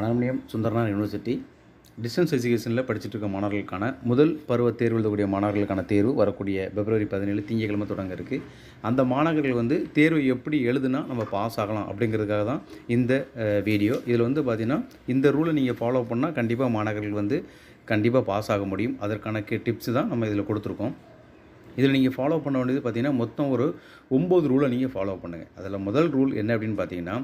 Manonmaniam Sundaranar university. Distance எஜுகேஷனில் படிச்சுட்டு இருக்க மாணவர்களுக்கான முதல் பருவ தேர்வு எழுதக்கூடிய மாணவர்களுக்கான தேர்வு வரக்கூடிய பிப்ரவரி பதினேழு திங்கக்கிழமை தொடங்க இருக்குது அந்த மாணவர்கள் வந்து தேர்வு எப்படி எழுதுனா நம்ம பாஸ் ஆகலாம் அப்படிங்கிறதுக்காக தான் இந்த வீடியோ. இதில் வந்து பார்த்திங்கன்னா இந்த ரூலை நீங்கள் ஃபாலோ பண்ணால் கண்டிப்பாக மாணவர்கள் வந்து கண்டிப்பாக பாஸ் ஆக முடியும். அதற்கான டிப்ஸ் தான் நம்ம இதில் கொடுத்துருக்கோம். இதில் நீங்கள் ஃபாலோ பண்ண வேண்டியது பார்த்தீங்கன்னா மொத்தம் ஒரு ஒம்பது ரூலை நீங்கள் ஃபாலோ பண்ணுங்கள் அதில் முதல் ரூல் என்ன அப்படின்னு பார்த்தீங்கன்னா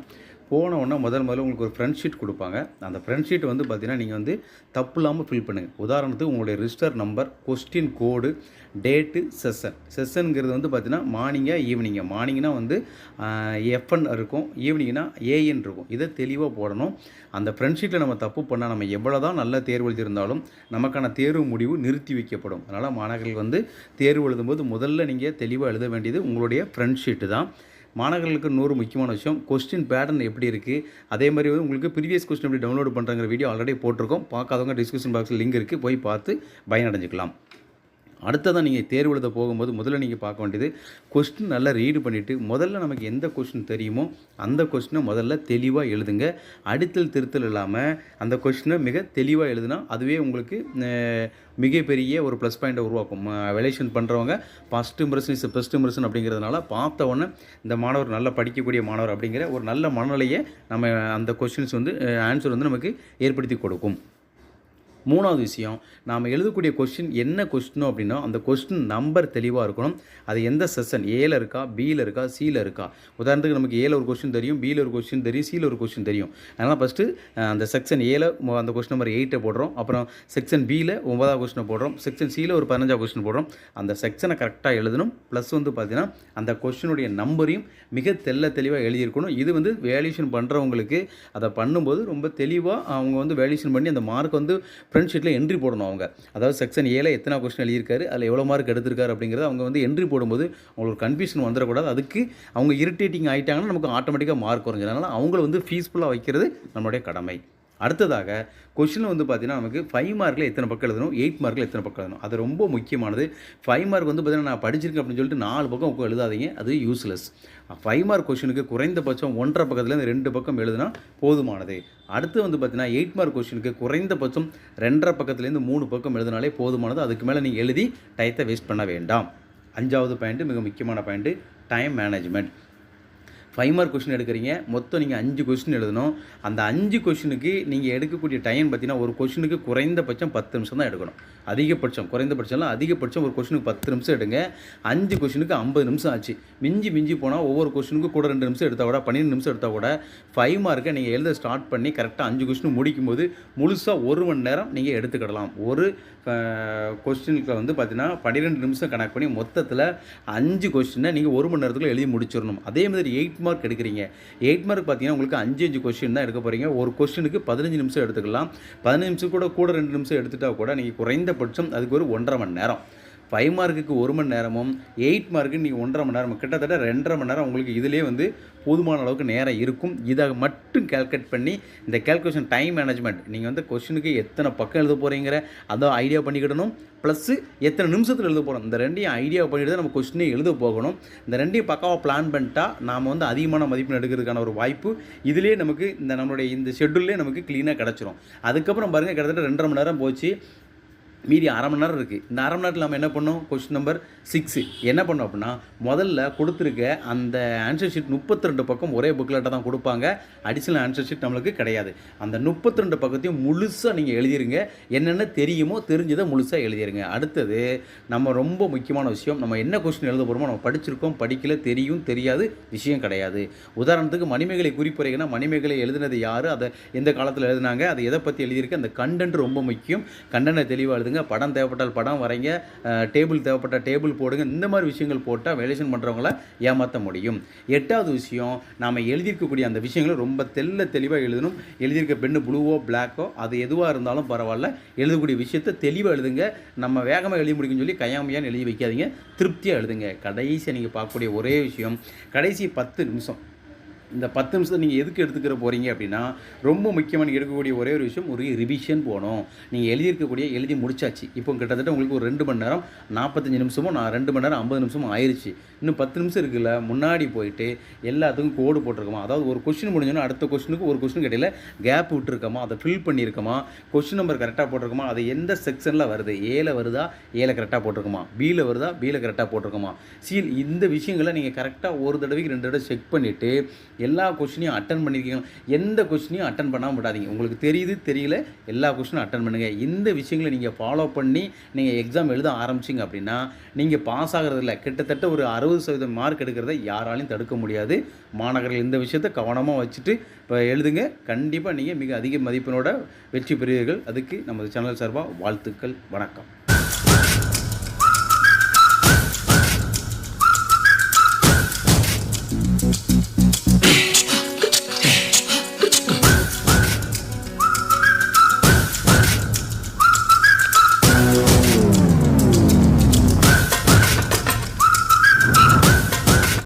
போனவுடனே முதல் முதல்ல உங்களுக்கு ஒரு ஃப்ரெண்ட் ஷீட் கொடுப்பாங்க. அந்த ஃப்ரெண்ட் ஷீட் வந்து பார்த்தீங்கன்னா நீங்கள் வந்து தப்பு இல்லாமல் ஃபில் பண்ணுங்கள் உதாரணத்துக்கு உங்களுடைய register number question code date session செஷனுங்கிறது வந்து பார்த்திங்கன்னா மார்னிங்காக ஈவினிங்காக மார்னிங்னா வந்து எஃப்என் இருக்கும். ஈவினிங்னா ஏஎன் இருக்கும். இதை தெளிவாக போடணும். அந்த ஃப்ரெண்ட் ஷீட்டில் நம்ம தப்பு பண்ணால் நம்ம எவ்வளோ தான் நல்ல தேர்வு எழுதியிருந்தாலும் நமக்கான தேர்வு முடிவு நிறுத்தி வைக்கப்படும். அதனால் மாணவர்கள் வந்து தேர்வு எழுதும்போது முதல்ல நீங்கள் தெளிவாக எழுத வேண்டியது உங்களுடைய ஃப்ரெண்ட் ஷீட்டு தான். மாணவர்களுக்கு இன்னொரு முக்கியமான விஷயம். கொஸ்டின் பேட்டர்ன் எப்படி இருக்குது அதே மாதிரி வந்து உங்களுக்கு ப்ரீவியஸ் கொஸ்டின் எப்படி டவுன்லோட் பண்ணுறங்கிற வீடியோ ஆல்ரெடி போட்டிருக்கோம். பார்க்காதவங்க டிஸ்கிரிப்ஷன் பாக்ஸில் லிங்க் இருக்குது போய் பார்த்து பயனடைஞ்சிக்கலாம். அடுத்ததான் நீங்கள் தேர்வு எழுத போகும்போது முதல்ல நீங்கள் பார்க்க வேண்டியது கொஸ்டின் நல்லா ரீடு பண்ணிவிட்டு முதல்ல நமக்கு எந்த கொஸ்டின் தெரியுமோ அந்த கொஸ்டினை முதல்ல தெளிவாக எழுதுங்க. அடித்தல் திருத்தல் இல்லாமல் அந்த கொஸ்டினை மிக தெளிவாக எழுதுனா அதுவே உங்களுக்கு மிகப்பெரிய ஒரு ப்ளஸ் பாயிண்ட்டை உருவாக்கும். வெலேஷன் பண்ணுறவங்க first impression is best impression அப்படிங்கிறதுனால பார்த்த உடனே இந்த மாணவர் நல்லா படிக்கக்கூடிய மாணவர் அப்படிங்கிற ஒரு நல்ல மனநிலையை நம்ம அந்த கொஸ்டின்ஸ் வந்து ஆன்சர் வந்து நமக்கு ஏற்படுத்தி கொடுக்கும். மூணாவது விஷயம் நாம் எழுதக்கூடிய கொஸ்டின் என்ன கொஸ்டினோ அப்படின்னா அந்த கொஸ்டின் நம்பர் தெளிவாக இருக்கணும். அது எந்த செஷன் ஏல இருக்கா பியில் இருக்கா சியில் இருக்கா? உதாரணத்துக்கு நமக்கு ஏல ஒரு கொஸ்டின் தெரியும் பியில் ஒரு கொஸ்டின் தெரியும் சியில் ஒரு கொஸ்டின் தெரியும். அதனால் ஃபஸ்ட்டு அந்த செக்ஷன் ஏல அந்த கொஸ்டின் நம்பர் எயிட்டை போடுறோம். அப்புறம் செக்ஷன் பியில் ஒன்பதாவது கொஸ்டினை போடுறோம். செக்ஷன் சியில் ஒரு பதினஞ்சாவது கொஸ்டின் போடுறோம். அந்த செக்ஷனை கரெக்டாக எழுதணும். ப்ளஸ் வந்து பார்த்தீங்கன்னா அந்த கொஸ்டினுடைய நம்பரையும் மிக தெல்ல தெளிவாக எழுதியிருக்கணும். இது வந்து வேல்யூஷன் பண்ணுறவங்களுக்கு அதை பண்ணும்போது ரொம்ப தெளிவாக அவங்க வந்து வேல்யூஷன் பண்ணி அந்த மார்க் வந்து ஃப்ரெண்ட் ஷீட்டில் என்ட்ரி போடணும் அவங்க. அதாவது செக்ஷன் ஏல எத்தனை கொஸ்டின் எழுதியிருக்காரு அதில் எவ்வளோ மார்க் எடுத்திருக்காரு அப்படிங்கிறத அவங்க வந்து என்ட்ரி போடும்போது அவங்களுக்கு கன்ஃபியூஷன் வந்துடக்கூடாது. அதுக்கு அவங்க இரிட்டேட்டிங் ஆகிட்டாங்கன்னா நமக்கு ஆட்டோமேட்டிக்காக மார்க் குறைஞ்சிடும் அதனால் அவங்கள வந்து ஃபீஸ்ஃபுல்லாக வைக்கிறது நம்மளுடைய கடமை. அடுத்ததாக கொஷினில் வந்து பார்த்தீங்கன்னா நமக்கு ஃபைவ் மார்க்கில் எத்தனை பக்கம் எழுதணும்? எயிட் மார்க்கில் எத்தனை பக்கம் எழுதணும்? அது ரொம்ப முக்கியமானது. ஃபைவ் மார்க் வந்து பார்த்தீங்கன்னா நான் படிச்சிருக்கேன் அப்படின்னு சொல்லிட்டு நாலு பக்கம் எழுதாதீங்க. அது யூஸ்லெஸ் ஃபைவ் மார்க் கொஷினுக்கு குறைந்தபட்சம் ஒன்றரை பக்கத்துலேருந்து ரெண்டு பக்கம் எழுதுனா போதுமானது. அடுத்து வந்து பார்த்தீங்கன்னா எயிட் மார்க் கொஷினுக்கு குறைந்தபட்சம் ரெண்டரை பக்கத்துலேருந்து மூணு பக்கம் எழுதினாலே போதுமானது. அதுக்கு மேலே நீங்கள் எழுதி டயத்தை வேஸ்ட் பண்ண வேண்டாம். அஞ்சாவது பாயிண்ட்டு மிக முக்கியமான point time management five mark question எடுக்கிறீங்க. மொத்தம் நீங்கள் அஞ்சு கொஷின் எழுதணும். அந்த அஞ்சு கொஷினுக்கு நீங்கள் எடுக்கக்கூடிய டைம் பார்த்தீங்கன்னா ஒரு கொஷினுக்கு குறைந்தபட்சம் பத்து நிமிஷம் தான் எடுக்கணும். அதிகபட்சம் குறைந்தபட்சம்லாம் அதிகபட்சம் ஒரு கொஷினுக்கு பத்து நிமிஷம் எடுங்க. அஞ்சு கொஷினுக்கு ஐம்பது நிமிஷம் ஆச்சு. மிஞ்சி மிஞ்சி போனால் ஒவ்வொரு கொஷினுக்கு கூட ரெண்டு நிமிஷம் எடுத்தால் கூட பன்னெண்டு நிமிஷம் எடுத்தால் கூட ஃபைவ் மார்க்கை நீங்கள் எழுத ஸ்டார்ட் பண்ணி கரெக்டாக அஞ்சு கொஷின் முடிக்கும்போது முழுசாக ஒரு மணி நேரம் நீங்கள் எடுத்துக்கிடலாம். ஒரு கொஸ்டினுக்கு வந்து பார்த்தீங்கன்னா பன்னிரெண்டு நிமிஷம் கணக்கு பண்ணி மொத்தத்தில் அஞ்சு கொஸ்டினை நீங்கள் ஒரு மணி நேரத்துக்குள்ள எழுதி முடிச்சிடணும். அதே மாதிரி எயிட் மார்க் எடுக்கிறீங்க. எயிட் மார்க் பார்த்தீங்கன்னா உங்களுக்கு அஞ்சு அஞ்சு கொஸ்டின் தான் எடுக்க போகிறீங்க ஒரு கொஸ்டினுக்கு பதினஞ்சு நிமிஷம் எடுத்துக்கலாம். பதினஞ்சு நிமிஷம் கூட கூட ரெண்டு நிமிஷம் எடுத்துட்டா கூட நீங்கள் குறைந்தபட்சம் அதுக்கு ஒரு ஒன்றரை மணி நேரம். ஃபைவ் மார்க்குக்கு ஒரு மணி நேரமும் எயிட் மார்க்கு நீங்கள் ஒன்றரை மணி நேரம் கிட்டத்தட்ட ரெண்டரை மணி நேரம் உங்களுக்கு இதிலே வந்து போதுமான அளவுக்கு நேரம் இருக்கும். இதை மட்டும் கேல்குலேட் பண்ணி இந்த கேல்குலேஷன் டைம் மேனேஜ்மெண்ட் நீங்கள் வந்து கொஷினுக்கு எத்தனை பக்கம் எழுத போகிறீங்கிற அதை ஐடியா பண்ணிக்கிடணும். ப்ளஸ்ஸு எத்தனை நிமிஷத்தில் எழுத போகிறோம் இந்த ரெண்டையும் ஐடியா பண்ணிட்டு தான் நம்ம கொஸ்டினே எழுத போகணும். இந்த ரெண்டையும் பக்காவாக பிளான் பண்ணிட்டா நாம் வந்து அதிகமான மதிப்பெண் எடுக்கிறதுக்கான ஒரு வாய்ப்பு இதிலே நமக்கு இந்த நம்மளுடைய இந்த ஷெட்யூல்லே நமக்கு க்ளீனாக கிடச்சிரும். அதுக்கப்புறம் பாருங்கள் கிட்டத்தட்ட ரெண்டரை மணி நேரம் போச்சு. மீதி அரை மணி நேரம் இருக்குது இந்த அரை மணி நேரத்தில் நம்ம என்ன பண்ணோம்? கொஸ்டின் நம்பர் சிக்ஸு என்ன பண்ணோம் அப்படின்னா முதல்ல கொடுத்துருக்க அந்த ஆன்சர் ஷீட் முப்பத்தி ரெண்டு பக்கம் ஒரே புக்லெட்டை தான் கொடுப்பாங்க. அடிஷ்னல் ஆன்சர் ஷீட் நம்மளுக்கு கிடையாது. அந்த முப்பத்தி ரெண்டு பக்கத்தையும் முழுசாக நீங்கள் எழுதிருங்க. என்னென்ன தெரியுமோ தெரிஞ்சதை முழுசாக எழுதிருங்க. அடுத்தது நம்ம ரொம்ப முக்கியமான விஷயம் நம்ம என்ன கொஸ்டின் எழுத போகிறோமோ நம்ம படிச்சிருக்கோம். படிக்கல தெரியும் தெரியாது விஷயம் கிடையாது. உதாரணத்துக்கு மணிமேகலை குறிப்புரைகள்னா மணிமேகலை எழுதினது யார்? அதை எந்த காலத்தில் எழுதினாங்க? அதை எதை பற்றி எழுதியிருக்கு? அந்த கண்டென்ட் ரொம்ப முக்கியம். கண்டனை தெளிவாக எழுதுங்க. படம் தேவைப்பட்டால் படம் வரைங்க டேபிள் தேவைப்பட்ட டேபிள் போடுங்க இந்த மாதிரி விஷயங்கள் போட்டால் வேலேஷன் பண்ணுறவங்கள ஏமாற்ற முடியும். எட்டாவது விஷயம் நாம் எழுதியிருக்கக்கூடிய அந்த விஷயங்களை ரொம்ப தெல்ல தெளிவாக எழுதணும். எழுதியிருக்க பெண்ணு ப்ளூவோ பிளாக்கோ அது எதுவாக இருந்தாலும் பரவாயில்ல. எழுதக்கூடிய விஷயத்தை தெளிவாக எழுதுங்க. நம்ம வேகமாக எழுதி முடிக்கும்னு சொல்லி கையாமையான்னு எழுதி வைக்காதீங்க. திருப்தியாக எழுதுங்க. கடைசியாக நீங்கள் பார்க்கக்கூடிய ஒரே விஷயம் கடைசி பத்து நிமிஷம். இந்த பத்து நிமிஷத்தை நீங்கள் எதுக்கு எடுத்துக்கிற போகிறீங்க அப்படின்னா ரொம்ப முக்கியமாக நீங்கள் எடுக்கக்கூடிய ஒரே ஒரு விஷயம் ஒரு ரிவிஷன் போகணும். நீங்கள் எழுதியிருக்கக்கூடிய எழுதி முடிச்சாச்சு. இப்போ கிட்டத்தட்ட உங்களுக்கு ஒரு ரெண்டு மணி நேரம் நாற்பத்தஞ்சு நிமிஷமும் நான் ரெண்டு மணி நேரம் ஐம்பது நிமிஷமும் ஆயிடுச்சு இன்னும் பத்து நிமிஷம் இருக்குல்ல முன்னாடி போயிட்டு எல்லாத்துக்கும் கோடு போட்டிருக்கோமா? அதாவது ஒரு கொஸ்டின் முடிஞ்சோன்னா அடுத்த கொஸ்டினுக்கு ஒரு கொஸ்டின் கிடையில கேப் விட்டுருக்கோமா? அதை ஃபில் பண்ணியிருக்கோமா கொஸ்டின் நம்பர் கரெக்டாக போட்டிருக்கோமா? அது எந்த செக்ஷனில் வருது? ஏல வருதா? ஏல கரெக்டாக போட்டிருக்குமா? பியில் வருதா? பியில் கரெக்டாக போட்டிருக்குமா? சீல் இந்த விஷயங்களை நீங்கள் கரெக்டாக ஒரு தடவைக்கு ரெண்டு தடவை செக் பண்ணிவிட்டு எல்லா கொஷினையும் அட்டன் பண்ணியிருக்கீங்க எந்த கொஷினையும் அட்டன் பண்ணாமல் விடாதீங்க. உங்களுக்கு தெரியுது தெரியல எல்லா கொஷினும் அட்டன் பண்ணுங்கள் இந்த விஷயங்களை நீங்கள் ஃபாலோ பண்ணி நீங்கள் எக்ஸாம் எழுத ஆரம்பிச்சிங்க அப்படின்னா நீங்கள் பாஸ் ஆகிறதில்ல. கிட்டத்தட்ட ஒரு அறுபது சதவீதம் மார்க் எடுக்கிறத யாராலையும் தடுக்க முடியாது. மாணவர்கள் இந்த விஷயத்தை கவனமாக வச்சுட்டு இப்போ எழுதுங்க. கண்டிப்பாக நீங்கள் மிக அதிக மதிப்பெண்ணோட வெற்றி பெறுவீர்கள். அதுக்கு நமது சேனல் சார்பாக வாழ்த்துக்கள். வணக்கம்.